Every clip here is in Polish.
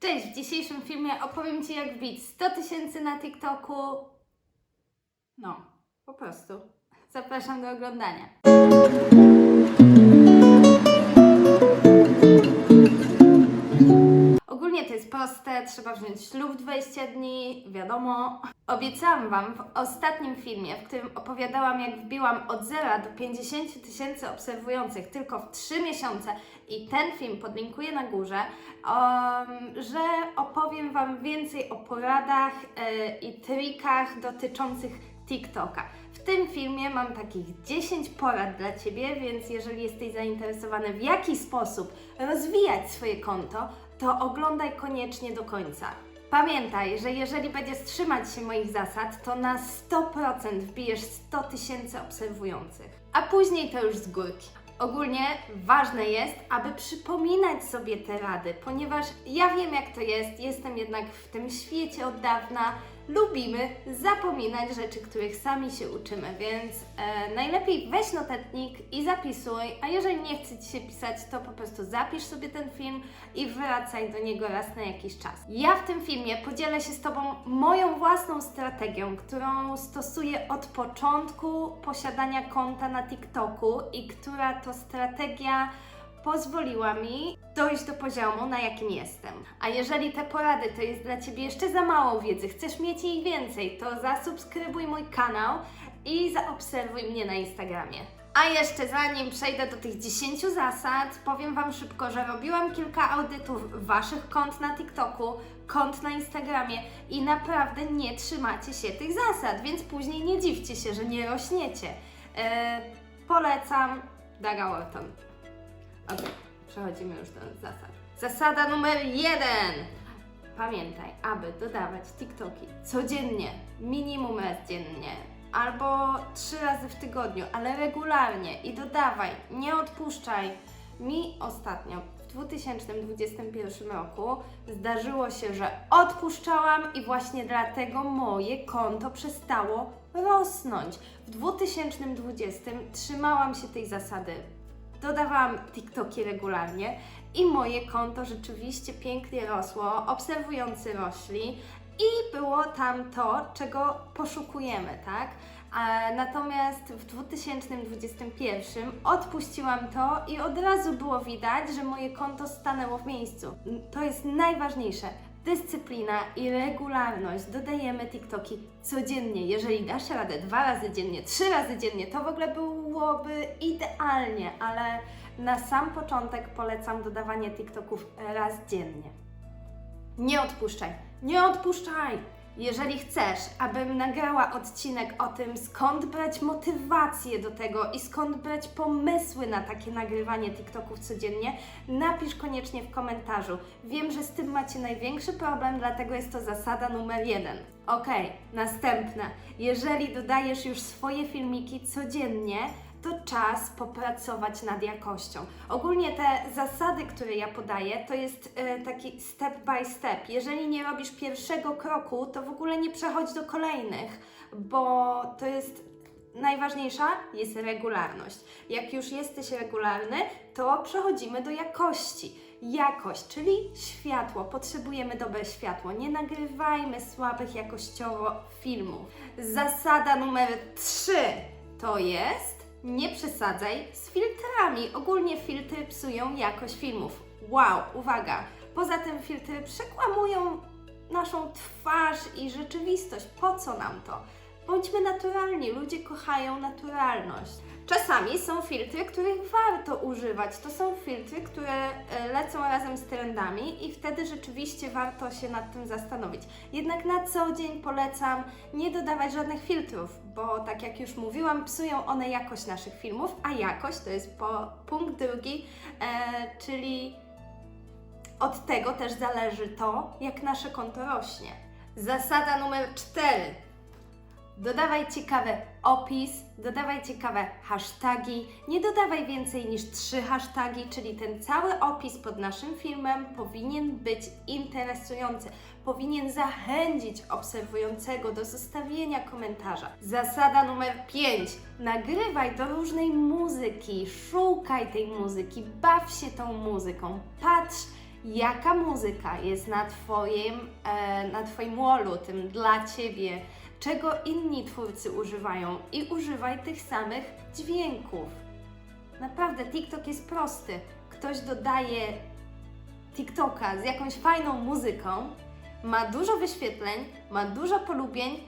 Cześć, w dzisiejszym filmie opowiem Ci jak wbić 100 tysięcy na TikToku. No, po prostu. Zapraszam do oglądania. Ogólnie to jest proste, trzeba wziąć ślub 20 dni, wiadomo. Obiecałam Wam w ostatnim filmie, w którym opowiadałam, jak wbiłam od 0 do 50 tysięcy obserwujących tylko w 3 miesiące i ten film podlinkuję na górze, um, że opowiem Wam więcej o poradach e, i trikach dotyczących TikToka. W tym filmie mam takich 10 porad dla Ciebie, więc jeżeli jesteś zainteresowany w jaki sposób rozwijać swoje konto, to oglądaj koniecznie do końca. Pamiętaj, że jeżeli będziesz trzymać się moich zasad, to na 100% wbijesz 100 tysięcy obserwujących, a później to już z górki. Ogólnie ważne jest, aby przypominać sobie te rady, ponieważ ja wiem jak to jest, jestem jednak w tym świecie od dawna, lubimy zapominać rzeczy, których sami się uczymy, więc e, najlepiej weź notatnik i zapisuj, a jeżeli nie chce Ci się pisać, to po prostu zapisz sobie ten film i wracaj do niego raz na jakiś czas. Ja w tym filmie podzielę się z Tobą moją własną strategią, którą stosuję od początku posiadania konta na TikToku i która to strategia pozwoliła mi dojść do poziomu, na jakim jestem. A jeżeli te porady to jest dla Ciebie jeszcze za mało wiedzy, chcesz mieć jej więcej, to zasubskrybuj mój kanał i zaobserwuj mnie na Instagramie. A jeszcze zanim przejdę do tych 10 zasad, powiem Wam szybko, że robiłam kilka audytów Waszych kont na TikToku, kont na Instagramie i naprawdę nie trzymacie się tych zasad, więc później nie dziwcie się, że nie rośniecie. Eee, polecam Daga Orton. Ok, przechodzimy już do zasad. Zasada numer jeden. Pamiętaj, aby dodawać TikToki codziennie, minimum raz dziennie, albo trzy razy w tygodniu, ale regularnie i dodawaj, nie odpuszczaj. Mi ostatnio w 2021 roku zdarzyło się, że odpuszczałam i właśnie dlatego moje konto przestało rosnąć. W 2020 trzymałam się tej zasady dodawałam TikToki regularnie i moje konto rzeczywiście pięknie rosło, obserwujący rośli i było tam to, czego poszukujemy, tak? A natomiast w 2021 odpuściłam to i od razu było widać, że moje konto stanęło w miejscu. To jest najważniejsze. Dyscyplina i regularność. Dodajemy TikToki codziennie. Jeżeli dasz radę dwa razy dziennie, trzy razy dziennie, to w ogóle byłoby idealnie, ale na sam początek polecam dodawanie TikToków raz dziennie. Nie odpuszczaj, nie odpuszczaj! Jeżeli chcesz, abym nagrała odcinek o tym, skąd brać motywację do tego i skąd brać pomysły na takie nagrywanie TikToków codziennie, napisz koniecznie w komentarzu. Wiem, że z tym macie największy problem, dlatego jest to zasada numer jeden. Ok, następna. Jeżeli dodajesz już swoje filmiki codziennie, to czas popracować nad jakością. Ogólnie te zasady, które ja podaję, to jest e, taki step by step. Jeżeli nie robisz pierwszego kroku, to w ogóle nie przechodź do kolejnych, bo to jest najważniejsza jest regularność. Jak już jesteś regularny, to przechodzimy do jakości. Jakość, czyli światło. Potrzebujemy dobre światło. Nie nagrywajmy słabych jakościowo filmów. Zasada numer 3 to jest nie przesadzaj z filtrami. Ogólnie filtry psują jakość filmów. Wow, uwaga! Poza tym filtry przekłamują naszą twarz i rzeczywistość. Po co nam to? Bądźmy naturalni, ludzie kochają naturalność. Czasami są filtry, których warto używać. To są filtry, które e, lecą razem z trendami i wtedy rzeczywiście warto się nad tym zastanowić. Jednak na co dzień polecam nie dodawać żadnych filtrów, bo tak jak już mówiłam, psują one jakość naszych filmów, a jakość to jest po punkt drugi, e, czyli od tego też zależy to, jak nasze konto rośnie. Zasada numer 4. Dodawaj ciekawy opis, dodawaj ciekawe hasztagi. Nie dodawaj więcej niż trzy hasztagi, czyli ten cały opis pod naszym filmem powinien być interesujący. Powinien zachęcić obserwującego do zostawienia komentarza. Zasada numer 5. Nagrywaj do różnej muzyki, szukaj tej muzyki, baw się tą muzyką, patrz jaka muzyka jest na Twoim, e, na twoim wallu, tym dla Ciebie, czego inni twórcy używają i używaj tych samych dźwięków. Naprawdę, TikTok jest prosty. Ktoś dodaje TikToka z jakąś fajną muzyką, ma dużo wyświetleń, ma dużo polubień,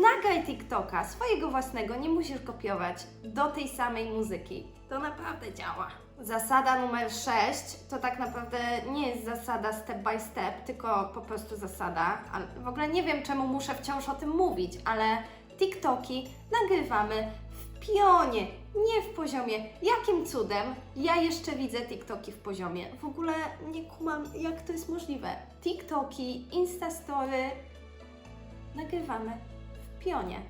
nagraj TikToka swojego własnego, nie musisz kopiować do tej samej muzyki. To naprawdę działa. Zasada numer 6 to tak naprawdę nie jest zasada step by step, tylko po prostu zasada. W ogóle nie wiem, czemu muszę wciąż o tym mówić, ale TikToki nagrywamy w pionie, nie w poziomie. Jakim cudem ja jeszcze widzę TikToki w poziomie? W ogóle nie kumam, jak to jest możliwe. TikToki, Instastory nagrywamy pionie.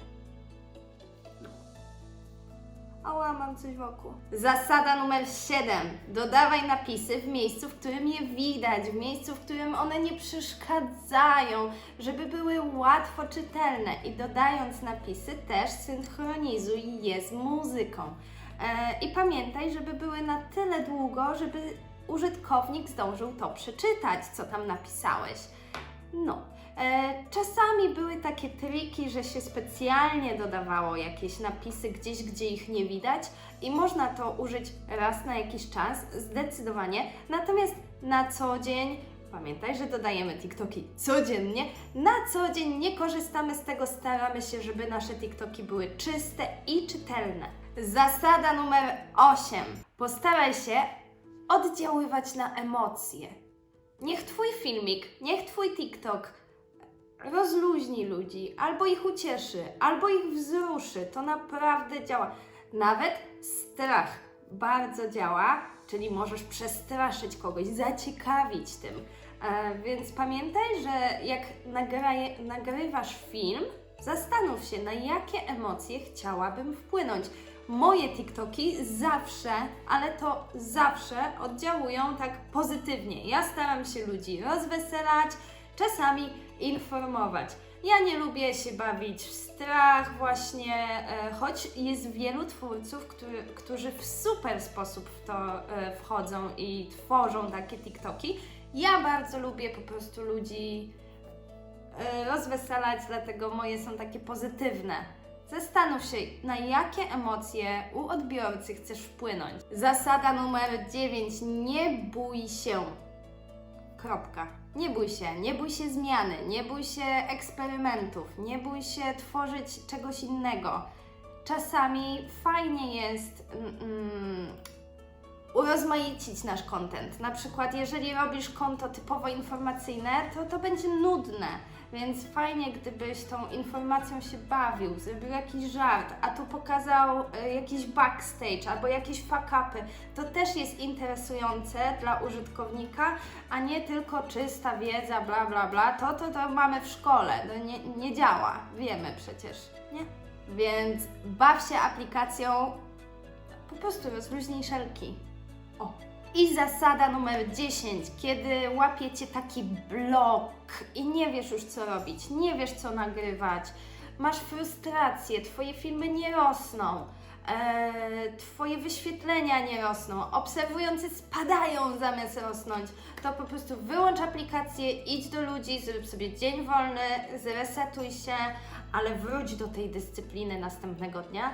Ała, mam coś wokół. Zasada numer 7. Dodawaj napisy w miejscu, w którym je widać, w miejscu, w którym one nie przeszkadzają, żeby były łatwo czytelne. I dodając napisy też synchronizuj je z muzyką. E, I pamiętaj, żeby były na tyle długo, żeby użytkownik zdążył to przeczytać, co tam napisałeś. No. E, czasami były takie triki, że się specjalnie dodawało jakieś napisy gdzieś, gdzie ich nie widać i można to użyć raz na jakiś czas, zdecydowanie. Natomiast na co dzień, pamiętaj, że dodajemy TikToki codziennie, na co dzień nie korzystamy z tego, staramy się, żeby nasze TikToki były czyste i czytelne. Zasada numer 8. Postaraj się oddziaływać na emocje. Niech Twój filmik, niech Twój TikTok rozluźni ludzi, albo ich ucieszy, albo ich wzruszy. To naprawdę działa. Nawet strach bardzo działa, czyli możesz przestraszyć kogoś, zaciekawić tym. E, więc pamiętaj, że jak nagraje, nagrywasz film, zastanów się, na jakie emocje chciałabym wpłynąć. Moje TikToki zawsze, ale to zawsze oddziałują tak pozytywnie. Ja staram się ludzi rozweselać, czasami informować. Ja nie lubię się bawić w strach właśnie, e, choć jest wielu twórców, który, którzy w super sposób w to e, wchodzą i tworzą takie TikToki. Ja bardzo lubię po prostu ludzi e, rozweselać, dlatego moje są takie pozytywne. Zastanów się, na jakie emocje u odbiorcy chcesz wpłynąć. Zasada numer 9. Nie bój się. Kropka. Nie bój się, nie bój się zmiany, nie bój się eksperymentów, nie bój się tworzyć czegoś innego. Czasami fajnie jest mm, mm, urozmaicić nasz content. Na przykład, jeżeli robisz konto typowo informacyjne, to to będzie nudne. Więc fajnie, gdybyś tą informacją się bawił, zrobił jakiś żart, a tu pokazał e, jakiś backstage albo jakieś fuck-upy. To też jest interesujące dla użytkownika, a nie tylko czysta wiedza, bla bla bla. To to, to mamy w szkole. To nie, nie działa. Wiemy przecież, nie? Więc baw się aplikacją, po prostu rozluźnij szelki. O. I zasada numer 10, kiedy łapiecie taki blok i nie wiesz już co robić, nie wiesz co nagrywać, masz frustrację, twoje filmy nie rosną, e, twoje wyświetlenia nie rosną, obserwujący spadają zamiast rosnąć, to po prostu wyłącz aplikację, idź do ludzi, zrób sobie dzień wolny, zresetuj się, ale wróć do tej dyscypliny następnego dnia.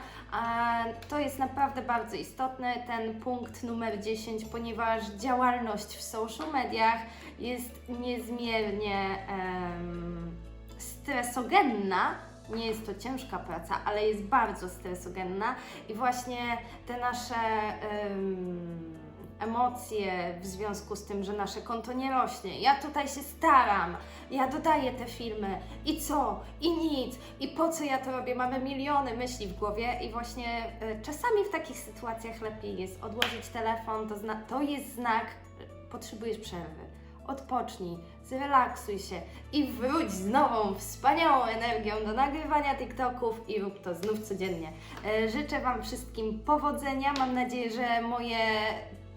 To jest naprawdę bardzo istotny, ten punkt numer 10, ponieważ działalność w social mediach jest niezmiernie em, stresogenna. Nie jest to ciężka praca, ale jest bardzo stresogenna i właśnie te nasze em, emocje w związku z tym, że nasze konto nie rośnie. Ja tutaj się staram, ja dodaję te filmy i co? I nic. I po co ja to robię? Mamy miliony myśli w głowie i właśnie y, czasami w takich sytuacjach lepiej jest odłożyć telefon, to, to jest znak, y, potrzebujesz przerwy. Odpocznij, zrelaksuj się i wróć z nową, wspaniałą energią do nagrywania TikToków i rób to znów codziennie. E, Życzę Wam wszystkim powodzenia. Mam nadzieję, że moje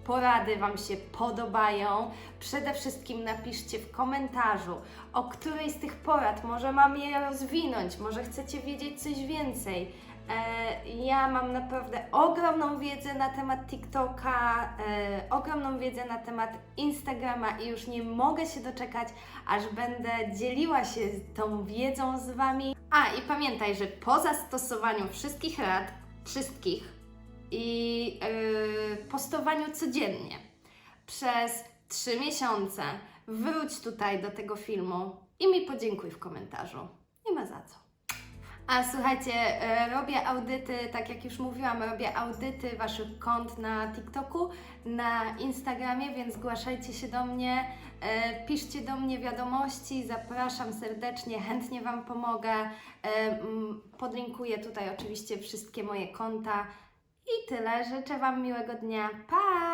porady Wam się podobają. Przede wszystkim napiszcie w komentarzu, o której z tych porad może mam je rozwinąć, może chcecie wiedzieć coś więcej. E, ja mam naprawdę ogromną wiedzę na temat TikToka, e, ogromną wiedzę na temat Instagrama i już nie mogę się doczekać, aż będę dzieliła się tą wiedzą z Wami. A i pamiętaj, że po zastosowaniu wszystkich rad, wszystkich i yy, postowaniu codziennie przez 3 miesiące, wróć tutaj do tego filmu i mi podziękuj w komentarzu. Nie ma za co. A słuchajcie, e, robię audyty, tak jak już mówiłam, robię audyty Waszych kont na TikToku, na Instagramie, więc zgłaszajcie się do mnie, e, piszcie do mnie wiadomości, zapraszam serdecznie, chętnie Wam pomogę. Mm, Podlinkuję tutaj oczywiście wszystkie moje konta i tyle. Życzę Wam miłego dnia. Pa!